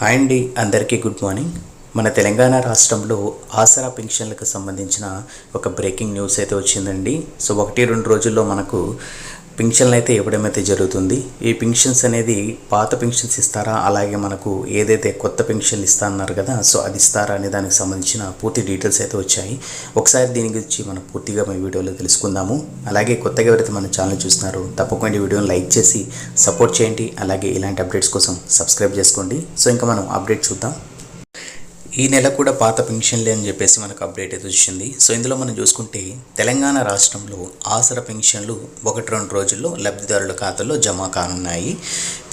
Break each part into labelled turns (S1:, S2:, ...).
S1: Hi అండి అందరికీ good morning మన తెలంగాణ రాష్ట్రంలో ఆసరా పెన్షన్లకు సంబంధించిన ఒక బ్రేకింగ్ న్యూస్ అయితే వచ్చిందండి. సో ఒకటి రెండు రోజుల్లో మనకు పెన్షన్లు అయితే ఇవ్వడమైతే జరుగుతుంది. ఈ పింఛన్స్ అనేది పాత పెన్షన్స్ ఇస్తారా? అలాగే మనకు ఏదైతే కొత్త పింఛన్లు ఇస్తా అన్నారు కదా సో అది ఇస్తారా అనే దానికి సంబంధించిన పూర్తి డీటెయిల్స్ అయితే వచ్చాయి. ఒకసారి దీని గురించి మనం పూర్తిగా మన వీడియోలో తెలుసుకుందాము. అలాగే కొత్తగా ఎవరైతే మన ఛానల్ చూస్తున్నారో తప్పకుండా వీడియోని లైక్ చేసి సపోర్ట్ చేయండి. అలాగే ఇలాంటి అప్డేట్స్ కోసం సబ్స్క్రైబ్ చేసుకోండి. సో ఇంకా మనం అప్డేట్ చూద్దాం. ఈ నెల కూడా పాత పెన్షన్లే అని చెప్పేసి మనకు అప్డేట్ అయితే వచ్చింది. సో ఇందులో మనం చూసుకుంటే తెలంగాణ రాష్ట్రంలో ఆసర పెన్షన్లు ఒకటి రెండు రోజుల్లో లబ్ధిదారుల ఖాతాలో జమ కానున్నాయి.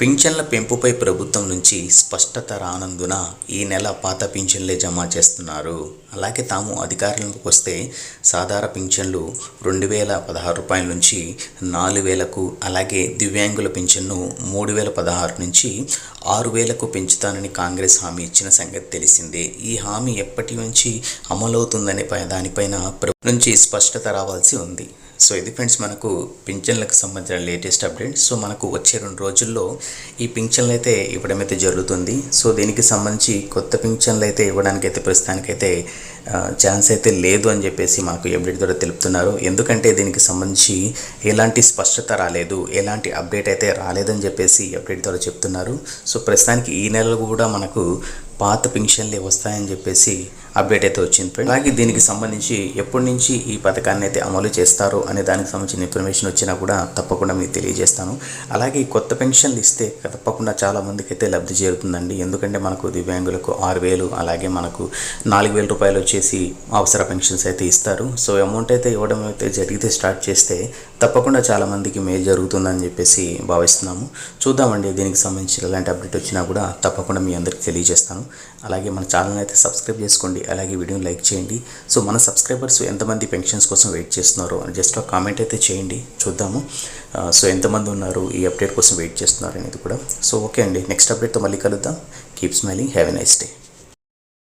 S1: పెన్షన్ల పెంపుపై ప్రభుత్వం నుంచి స్పష్టత రానందున ఈ నెల పాత పెన్షన్లే జమ చేస్తున్నారు. అలాగే తాము అధికారంలోకి వస్తే సాధారణ పింఛన్లు రెండు వేల పదహారు రూపాయల నుంచి నాలుగు వేలకు అలాగే దివ్యాంగుల పింఛన్ను మూడు వేల పదహారు నుంచి ఆరు వేలకు పెంచుతానని కాంగ్రెస్ హామీ ఇచ్చిన సంగతి తెలిసిందే. ఈ హామీ ఎప్పటి నుంచి అమలవుతుందనే దానిపైన ప్రభుత్వం నుంచి స్పష్టత రావాల్సి ఉంది. సో ఇది ఫ్రెండ్స్ మనకు పింఛన్లకు సంబంధించిన లేటెస్ట్ అప్డేట్. సో మనకు వచ్చే రెండు రోజుల్లో ఈ పింఛన్లు అయితే ఇవ్వడం అయితే జరుగుతుంది. సో దీనికి సంబంధించి కొత్త పింఛన్లు అయితే ఇవ్వడానికి అయితే ప్రస్తుతానికైతే ఛాన్స్ అయితే లేదు అని చెప్పేసి మాకు అప్డేట్ ద్వారా తెలుపుతున్నారు. ఎందుకంటే దీనికి సంబంధించి ఎలాంటి స్పష్టత రాలేదు ఎలాంటి అప్డేట్ అయితే రాలేదని చెప్పేసి అప్డేట్ ద్వారా చెప్తున్నారు. సో ప్రస్తుతానికి ఈ నెలలో కూడా మనకు పాత పెన్షన్లే వస్తాయని చెప్పేసి అప్డేట్ అయితే వచ్చింది ఫ్రెండ్ అలాగే దీనికి సంబంధించి ఎప్పటి నుంచి ఈ పథకాన్ని అయితే అమలు చేస్తారో అనే దానికి సంబంధించిన ఇన్ఫర్మేషన్ వచ్చినా కూడా తప్పకుండా మీకు తెలియజేస్తాను. అలాగే ఈ కొత్త పెన్షన్లు ఇస్తే తప్పకుండా చాలా మందికి అయితే లబ్ధి చేరుతుందండి. ఎందుకంటే మనకు దివ్యాంగులకు ఆరు వేలు అలాగే మనకు నాలుగు వేల రూపాయలు వచ్చేసి అవసర పెన్షన్స్ అయితే ఇస్తారు. సో అమౌంట్ అయితే ఇవ్వడం అయితే జరిగితే స్టార్ట్ చేస్తే తప్పకుండా చాలా మందికి మేలు జరుగుతుందని చెప్పేసి భావిస్తున్నాము. చూద్దామండి దీనికి సంబంధించి ఎలాంటి అప్డేట్ వచ్చినా కూడా తప్పకుండా మీ అందరికి తెలియజేస్తాను. అలాగే మన ఛానల్ అయితే సబ్స్క్రైబ్ చేసుకోండి. అలాగే వీడియోని లైక్ చేయండి. సో మన సబ్స్క్రైబర్స్ ఎంతమంది పెన్షన్స్ కోసం వెయిట్ చేస్తున్నారో అని జస్ట్ ఒక కామెంట్ అయితే చేయండి. చూద్దాము. సో ఎంతమంది ఉన్నారు ఈ అప్డేట్ కోసం వెయిట్ చేస్తున్నారు అనేది కూడా. సో ఓకే అండి నెక్స్ట్ అప్డేట్తో మళ్ళీ కలుద్దాం. Keep smiling have a nice day